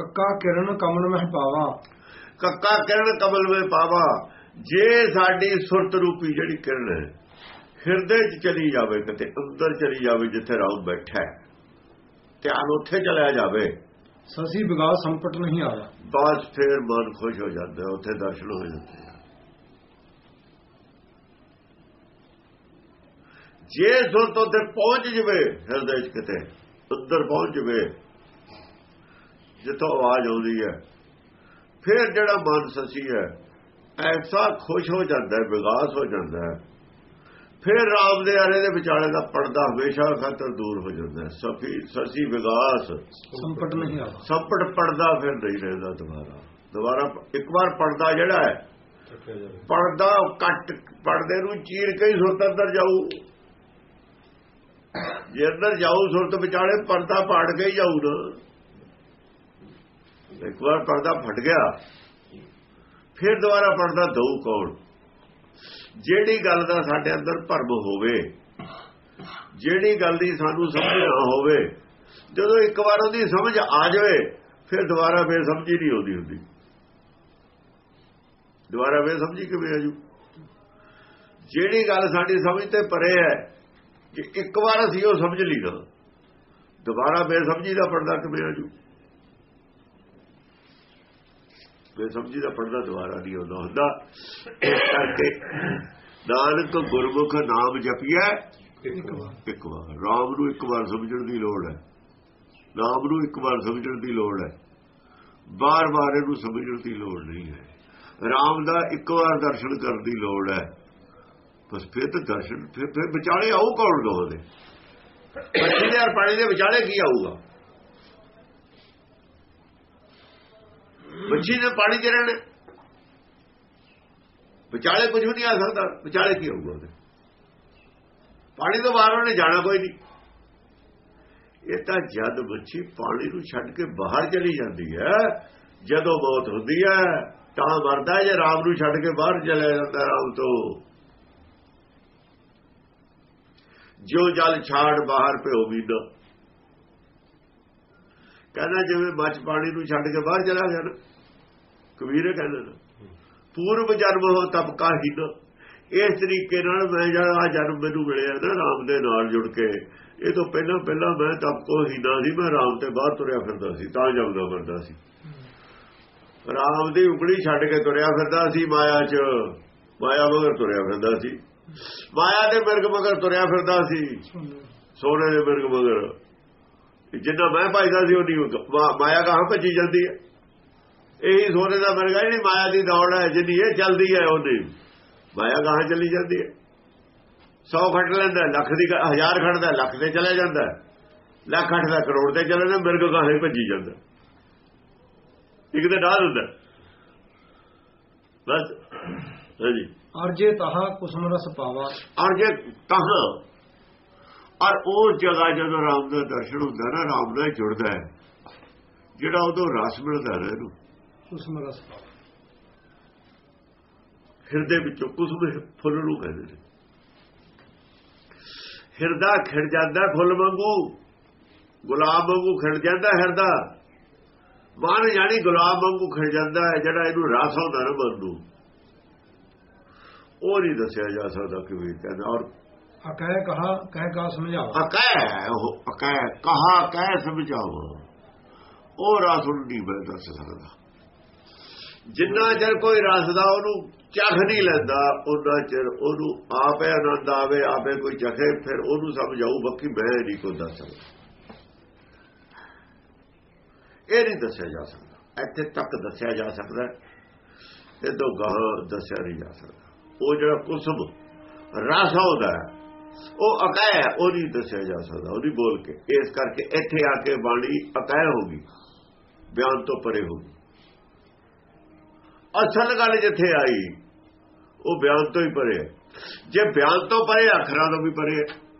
ਕੱਕਾ ਕਿਰਨ ਕਮਲ ਮਹਿ ਪਾਵਾ। ਕੱਕਾ ਕਿਰਨ ਕਮਲ ਵਿੱਚ ਪਾਵਾ। ਜੇ ਸਾਡੀ ਸੁਰਤ ਰੂਪੀ ਜਿਹੜੀ ਕਿਰਨ ਹੈ ਹਿਰਦੇ 'ਚ ਚਲੀ ਜਾਵੇ ਕਿਤੇ ਅੰਦਰ ਚਲੀ ਜਾਵੇ ਜਿੱਥੇ ਰਾਮ ਬੈਠਾ ਹੈ ਧਿਆਨ ਉੱਥੇ ਚਲਿਆ ਜਾਵੇ। ਸਸੀ ਵਿਗਾਸ ਸੰਪਟ ਨਹੀਂ ਆਇਆ। ਬਸ ਫਿਰ ਮਨ ਖੁਸ਼ ਹੋ ਜਾਂਦਾ ਉੱਥੇ ਦਰਸ਼ਨ ਹੋ ਜਾਂਦੇ ਆ। ਜੇ ਸੁਰਤ ਉੱਥੇ ਪਹੁੰਚ ਜਵੇ ਹਿਰਦੇ 'ਚ ਕਿਤੇ ਅੰਦਰ ਪਹੁੰਚ ਜਵੇ ਜਿੱਥੋਂ ਆਵਾਜ਼ ਆਉਂਦੀ ਹੈ। ਫਿਰ ਜਿਹੜਾ ਮਨ ਸੱਚੀ ਹੈ ਐਸਾ ਖੁਸ਼ ਹੋ ਜਾਂਦਾ ਹੈ ਵਿਗਾਸ ਹੋ ਜਾਂਦਾ ਹੈ। ਫਿਰ ਰਾਮ ਦੇ ਆਰੇ ਦੇ ਵਿਚਾਲੇ ਦਾ ਪਰਦਾ ਹਮੇਸ਼ਾ ਖਾਤਰ ਦੂਰ ਹੋ ਜਾਂਦਾ ਹੈ। ਸਫੀ ਸਸੀ ਵਿਗਾਸ। ਸੰਪਟ ਨਹੀਂ ਆਇਆ ਸੰਪਟ ਪਰਦਾ ਫਿਰ ਨਹੀਂ ਰਹਿੰਦਾ ਦੁਬਾਰਾ। ਦੁਬਾਰਾ ਇੱਕ ਵਾਰ ਪਰਦਾ ਜਿਹੜਾ ਹੈ ਪਰਦਾ ਕੱਟ ਪਰਦੇ ਨੂੰ ਚੀਰ ਕੇ ਹੀ ਸੁਰਤ ਅੰਦਰ ਜਾਊ। ਜੇ ਅੰਦਰ ਜਾਊ ਸੁਰਤ ਵਿਚਾਲੇ ਪਰਦਾ ਪਾੜ ਕੇ ਹੀ ਜਾਊ ਨਾ। ਇੱਕ ਵਾਰ ਪਰਦਾ ਫਟ ਗਿਆ, ਫਿਰ ਦੁਬਾਰਾ ਪਰਦਾ ਦਊ ਕੌਣ? ਜਿਹੜੀ ਗੱਲ ਦਾ ਸਾਡੇ ਅੰਦਰ ਭਰਮ ਹੋਵੇ, ਜਿਹੜੀ ਗੱਲ ਦੀ ਸਾਨੂੰ ਸਮਝ ਨਾ ਹੋਵੇ, ਜਦੋਂ ਇੱਕ ਵਾਰ ਉਹਦੀ ਸਮਝ ਆ ਜਾਵੇ, ਫਿਰ ਦੁਬਾਰਾ ਫੇਰ ਸਮਝੀ ਨਹੀਂ ਆਉਂਦੀ ਹੁੰਦੀ। ਦੁਬਾਰਾ ਫੇਰ ਸਮਝੀ ਕਿਵੇਂ ਆਜੂ ਜਿਹੜੀ ਗੱਲ ਸਾਡੀ ਸਮਝ ਤੇ ਪਰੇ ਹੈ, ਕਿ ਇੱਕ ਵਾਰ ਅਸੀਂ ਉਹ ਸਮਝ ਲਈ ਨਾ, ਦੁਬਾਰਾ ਫੇਰ ਸਮਝੀ ਦਾ ਪਰਦਾ ਕਿਵੇਂ ਆਜੂ ਬੇਸਮਝੀ ਦਾ ਪਰਦਾ ਦੁਬਾਰਾ ਨਹੀਂ ਆਉਂਦਾ ਹੁੰਦਾ। ਇਸ ਕਰਕੇ ਨਾਨਕ ਗੁਰਮੁਖ ਨਾਮ ਜਪਿਆ ਇੱਕ ਵਾਰ। ਇੱਕ ਵਾਰ। ਰਾਮ ਨੂੰ ਇੱਕ ਵਾਰ ਸਮਝਣ ਦੀ ਲੋੜ ਹੈ। ਨਾਮ ਨੂੰ ਇੱਕ ਵਾਰ ਸਮਝਣ ਦੀ ਲੋੜ ਹੈ। ਬਾਰ-ਬਾਰ ਇਹਨੂੰ ਸਮਝਣ ਦੀ ਲੋੜ ਨਹੀਂ ਹੈ। ਰਾਮ ਦਾ ਇੱਕ ਵਾਰ ਦਰਸ਼ਨ ਕਰਨ ਦੀ ਲੋੜ ਹੈ। ਬਸ ਫਿਰ ਤਾਂ ਦਰਸ਼ਨ ਫਿਰ ਵਿਚਾਲੇ ਆਉ ਕੌਣ ਦੋ ਦੇ ਮੱਛੀ ਦੇ ਔਰ ਪਾਣੀ ਦੇ ਵਿਚਾਲੇ ਕੀ ਆਊਗਾ? ਮੱਛੀ ਨੇ ਪਾਣੀ 'ਚ ਰਹਿਣਾ। ਵਿਚਾਲੇ ਕੁਝ ਵੀ ਨਹੀਂ ਆ ਸਕਦਾ। ਵਿਚਾਲੇ ਕੀ ਹੋਊਗਾ ਉਹਦੇ? ਪਾਣੀ ਤੋਂ ਬਾਹਰ ਉਹਨੇ ਜਾਣਾ ਕੋਈ ਨਹੀਂ। ਇਹ ਤਾਂ ਜਦ ਮੱਛੀ ਪਾਣੀ ਨੂੰ ਛੱਡ ਕੇ ਬਾਹਰ ਚਲੀ ਜਾਂਦੀ ਹੈ, ਜਦੋਂ ਮੌਤ ਹੁੰਦੀ ਹੈ, ਤਾਂ ਮਰਦਾ ਜੇ ਰਾਮ ਨੂੰ ਛੱਡ ਕੇ ਬਾਹਰ ਚਲਾ ਜਾਂਦਾ ਰਾਮ ਤੋਂ। ਜੋ ਜਲ ਛਾੜ ਬਾਹਰ ਪਿਓ ਵੀ ਨਾ ਕਹਿੰਦਾ ਜਿਵੇਂ ਮੱਛ ਪਾਣੀ ਨੂੰ ਛੱਡ ਕੇ ਬਾਹਰ ਚਲਾ ਗਿਆ ਕਬੀਰ ਕਹਿੰਦੇ ਨਾ, ਪੂਰਵ ਜਨਮ ਹੋ ਤਬ ਕਾ ਇਸ ਤਰੀਕੇ ਨਾਲ ਮੈਂ ਜਿਹੜਾ ਜਨਮ ਮੈਨੂੰ ਮਿਲਿਆ ਨਾ ਰਾਮ ਦੇ ਨਾਲ ਜੁੜ ਕੇ, ਇਹ ਤੋਂ ਪਹਿਲਾਂ ਪਹਿਲਾਂ ਮੈਂ ਤਬ ਕੋ ਸੀ, ਮੈਂ ਰਾਮ ਤੇ ਬਾਹਰ ਤੁਰਿਆ ਫਿਰਦਾ ਸੀ, ਤਾਂ ਜਮਦਾ ਫਿਰਦਾ ਸੀ। ਰਾਮ ਦੀ ਉਂਗਲੀ ਛੱਡ ਕੇ ਤੁਰਿਆ ਫਿਰਦਾ ਸੀ ਮਾਇਆ 'ਚ, ਮਾਇਆ ਮਗਰ ਤੁਰਿਆ ਫਿਰਦਾ ਸੀ। ਮਾਇਆ ਦੇ ਮਿਰਗ ਮਗਰ ਤੁਰਿਆ ਫਿਰਦਾ ਸੀ, ਸੋਨੇ ਦੇ ਮਿਰਗ ਮਗਰ। ਜਿੰਨਾ ਮੈਂ ਭਜਦਾ ਸੀ ਉਹਦੀ ਮਾਇਆ ਕਹਾਂ ਭੱਜੀ ਜਾਂਦੀ ਹੈ? ਇਹੀ ਸੋਨੇ ਦਾ ਮਿਰਗ ਜਿਹੜੀ ਮਾਇਆ ਦੀ ਦੌੜ ਹੈ ਜਿੰਨੀ ਇਹ ਚੱਲਦੀ ਹੈ ਉਹਦੀ। ਮਾਇਆ ਕਹਾਂ ਚੱਲੀ ਜਾਂਦੀ ਹੈ। 100 ਖੱਟ ਲੈਂਦਾ ਲੱਖ ਦੀ ਹਜ਼ਾਰ ਖੱਟਦਾ ਲੱਖ ਤੇ ਚਲਾ ਜਾਂਦਾ। ਲੱਖ ਖੱਟਦਾ ਕਰੋੜ ਤੇ ਚਲੇ ਜਾਂਦਾ ਮਿਰਗ ਕਹਾਂ ਭੱਜੀ ਜਾਂਦਾ। ਇੱਕ ਤੇ ਡਾਲ ਹੁੰਦਾ ਬਸ ਹਾਂਜੀ। ਅਰ ਜੇ ਤਹਾ ਕੁਸਮ ਰਸ ਪਾਵਾ। ਔਰ ਜੇ ਤਹ ਔਰ ਉਸ ਜਗ੍ਹਾ ਜਦੋਂ ਰਾਮ ਦਾ ਦਰਸ਼ਨ ਹੁੰਦਾ ਨਾ ਰਾਮ ਨਾਲ ਜੁੜਦਾ ਹੈ। ਜਿਹੜਾ ਉਦੋਂ ਰਸ ਮਿਲਦਾ ਨਾ ਇਹਨੂੰ। ਕੁਸਮ ਰਸ ਹਿਰਦੇ ਵਿੱਚੋਂ ਕੁਸਮ ਫੁੱਲ ਨੂੰ ਕਹਿੰਦੇ ਨੇ। ਹਿਰਦਾ ਖਿੜ ਜਾਂਦਾ ਫੁੱਲ ਵਾਂਗੂ ਗੁਲਾਬ ਵਾਂਗੂ ਖਿੜ ਜਾਂਦਾ ਹਿਰਦਾ। ਮਨ ਜਾਨੀ ਗੁਲਾਬ ਵਾਂਗੂ ਖਿੜ ਜਾਂਦਾ ਹੈ ਜਿਹੜਾ ਇਹਨੂੰ ਰਸ ਹੁੰਦਾ ਨਾ ਮਨ ਨੂੰ ਉਹ ਨਹੀਂ ਦੱਸਿਆ ਜਾ ਸਕਦਾ ਕਿਵੇਂ ਕਹਿੰਦਾ ਔਰ ਅਕਹਿ ਕਹਾ ਕਹਿ ਕਾ ਸਮਝਾਵਾ ਅਕੈ ਉਹ ਅਕੈ ਕਹਾ ਕਹਿ ਸਮਝਾਓ। ਉਹ ਰਸ ਨੂੰ ਨਹੀਂ ਮੈਂ ਦੱਸ ਸਕਦਾ। ਜਿੰਨਾ ਚਿਰ ਕੋਈ ਰਸ ਦਾ ਉਹਨੂੰ ਚਖ ਨਹੀਂ ਲੈਂਦਾ ਉਹਨਾਂ ਚਿਰ ਉਹਨੂੰ ਆਪੇ ਆਨੰਦ ਆਵੇ, ਆਪੇ ਕੋਈ ਚਖੇ, ਫਿਰ ਉਹਨੂੰ ਸਮਝ ਆਊ ਬਾਕੀ ਮੈਂ ਨਹੀਂ ਕੋ ਦੱਸ ਸਕਦਾ। ਇਹ ਨਹੀਂ ਦੱਸਿਆ ਜਾ ਸਕਦਾ। ਇੱਥੇ ਤੱਕ ਦੱਸਿਆ ਜਾ ਸਕਦਾ ਇਹ ਤੋਂ ਗਾਹ ਦੱਸਿਆ ਨਹੀਂ ਜਾ ਸਕਦਾ। ਉਹ ਜਿਹੜਾ ਕੁਸਮ, ਰਸ ਆਉਂਦਾ ਉਹ ਅਕੈ ਹੈ, ਉਹ ਨਹੀਂ ਦੱਸਿਆ ਜਾ ਸਕਦਾ। ਉਹਦੀ ਬੋਲ ਕੇ। ਇਸ ਕਰਕੇ ਇੱਥੇ ਆ ਕੇ ਬਾਣੀ ਅਕੈ ਹੋ ਗਈ। ਬਿਆਨ ਤੋਂ ਪਰੇ ਹੋ ਗਈ। ਅਸਲ ਗੱਲ ਜਿੱਥੇ ਆਈ, ਉਹ ਬਿਆਨ ਤੋਂ ਹੀ ਪਰੇ। ਜੇ ਬਿਆਨ ਤੋਂ ਪਰੇ, ਅੱਖਰਾਂ ਤੋਂ ਵੀ ਪਰੇ।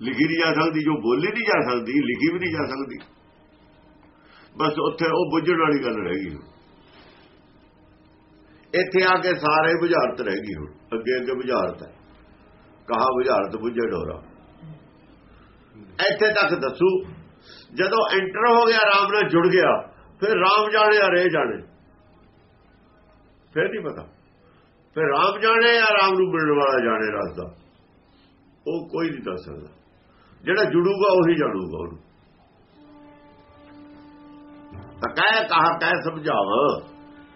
ਲਿਖੀ ਨਹੀਂ ਜਾ ਸਕਦੀ, ਜੋ ਬੋਲੀ ਨਹੀਂ ਜਾ ਸਕਦੀ, ਲਿਖੀ ਵੀ ਨਹੀਂ ਜਾ ਸਕਦੀ। ਬਸ ਉੱਥੇ ਉਹ ਬੁੱਝਣ ਵਾਲੀ ਗੱਲ ਰਹਿ ਗਈ ਇੱਥੇ ਆ ਕੇ ਸਾਰੇ ਬੁਝਾਰਤ ਰਹਿ ਗਈ ਹੁਣ। ਅੱਗੇ ਅੱਗੇ ਬੁਝਾਰਤ ਹੈ। ਕਹਾ ਬੁਝਾਰਤ ਬੁੱਝੇ ਡੋਰਾ। ਇੱਥੇ ਤੱਕ ਦੱਸੂ, ਜਦੋਂ ਐਂਟਰ ਹੋ ਗਿਆ, ਰਾਮ ਨਾਲ ਜੁੜ ਗਿਆ, ਫਿਰ ਰਾਮ ਜਾਣੇ ਆ, ਰੇ ਜਾਣੇ। ਫਿਰ ਨਹੀਂ ਪਤਾ? ਫਿਰ ਰਾਮ ਜਾਣੇ ਜਾਂ ਰਾਮ ਨੂੰ ਮਿਲਣ ਵਾਲਾ ਜਾਣੇ ਰਸਤਾ? ਉਹ ਕੋਈ ਨਹੀਂ ਦੱਸ ਸਕਦਾ। ਜਿਹੜਾ ਜੁੜੂਗਾ ਉਹੀ ਜਾਣੂਗਾ ਉਹਨੂੰ। ਤਾਂ ਕਹਿ, ਕਹਾ, ਕਹਿ, ਸਮਝਾਵ।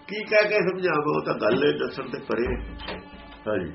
ਕੀ ਕਹਿ ਕੇ ਸਮਝਾਵਾਂ? ਉਹ ਤਾਂ ਗੱਲ ਹੈ ਦੱਸਣ ਤੇ ਪਰੇ। ਹਾਂਜੀ।